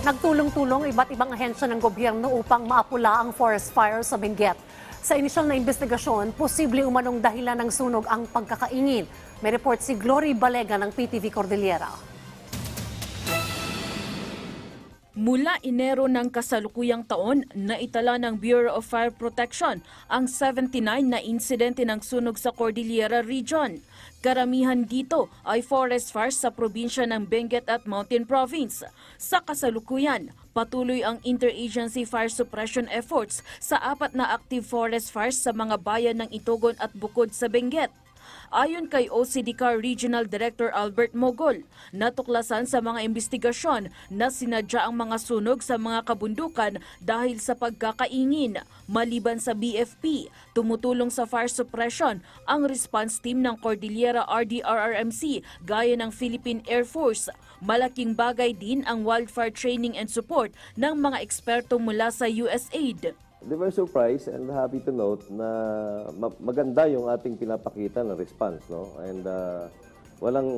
Nagtulong-tulong iba't ibang ahensya ng gobyerno upang maapula ang forest fire sa Benguet. Sa inisyal na investigasyon, posible umanong dahilan ng sunog ang pagkakaingin. May report si Glory Balega ng PTV Cordillera. Mula Enero ng kasalukuyang taon, naitala ng Bureau of Fire Protection ang 79 na insidente ng sunog sa Cordillera Region. Karamihan dito ay forest fires sa probinsya ng Benguet at Mountain Province. Sa kasalukuyan, patuloy ang interagency fire suppression efforts sa apat na active forest fires sa mga bayan ng Itogon at Bukod sa Benguet. Ayon kay OCDCAR Regional Director Albert Mogol, natuklasan sa mga investigasyon na sinadya ang mga sunog sa mga kabundukan dahil sa pagkakaingin. Maliban sa BFP, tumutulong sa fire suppression ang response team ng Cordillera RDRRMC gaya ng Philippine Air Force. Malaking bagay din ang wildfire training and support ng mga eksperto mula sa USAID. They were surprised and happy to note na ma- maganda yung ating pinapakita na response, no? And uh, walang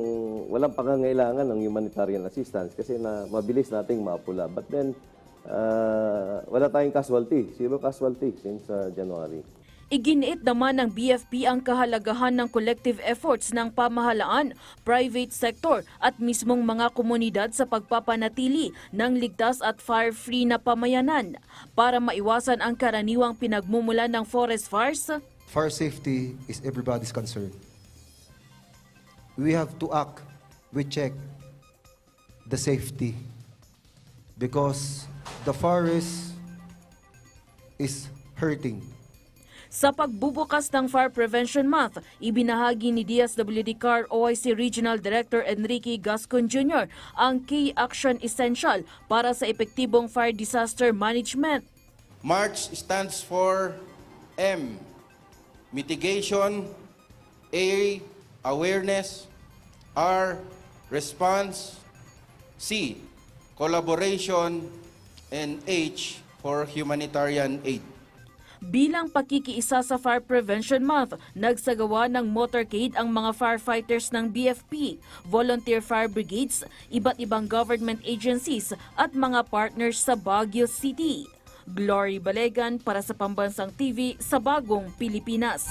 walang pangangailangan ng humanitarian assistance kasi na mabilis nating mapula. But then uh, wala tayong casualty, zero casualty since uh, January. Iginiit naman ng BFP ang kahalagahan ng collective efforts ng pamahalaan, private sector at mismong mga komunidad sa pagpapanatili ng ligtas at fire-free na pamayanan para maiwasan ang karaniwang pinagmumulan ng forest fires. Fire safety is everybody's concern. We have to act, we check the safety because the forest is hurting. Sa pagbubukas ng Fire Prevention Month, ibinahagi ni DSWD CAR OIC Regional Director Enrique Gascon Jr. ang key action essential para sa epektibong fire disaster management. March stands for M, mitigation, A, awareness, R, response, C, collaboration, and H for humanitarian aid. Bilang pakikiisa sa Fire Prevention Month, nagsagawa ng motorcade ang mga firefighters ng BFP, volunteer fire brigades, iba't ibang government agencies at mga partners sa Baguio City. Glory Balegan para sa Pambansang TV sa Bagong Pilipinas.